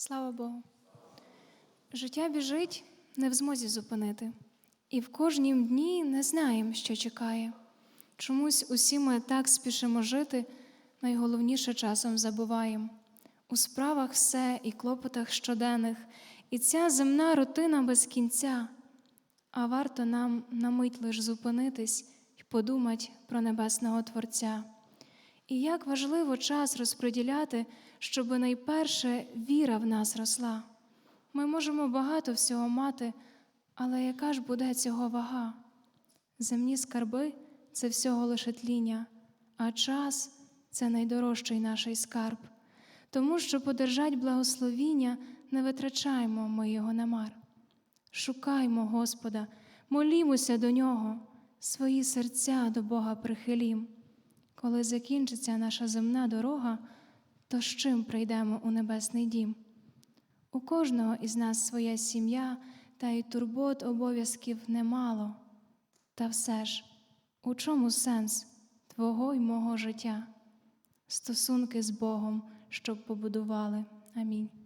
Слава Богу. Життя біжить не в змозі зупинити, і в кожнім дні не знаємо, що чекає. Чомусь усі ми так спішимо жити, найголовніше часом забуваємо. У справах все і клопотах щоденних, і ця земна рутина без кінця. А варто нам на мить лиш зупинитись і подумать про небесного Творця. І як важливо час розподіляти, щоби найперше віра в нас росла. Ми можемо багато всього мати, але яка ж буде цього вага? Земні скарби це всього лише тління, а час це найдорожчий наш скарб. Тому що подержать благословіння не витрачаємо ми його на мар. Шукаймо Господа, молімося до Нього, свої серця до Бога прихилім. Коли закінчиться наша земна дорога, то з чим прийдемо у небесний дім? У кожного із нас своя сім'я, та й турбот обов'язків немало. Та все ж, у чому сенс твого й мого життя? Стосунки з Богом, щоб побудували. Амінь.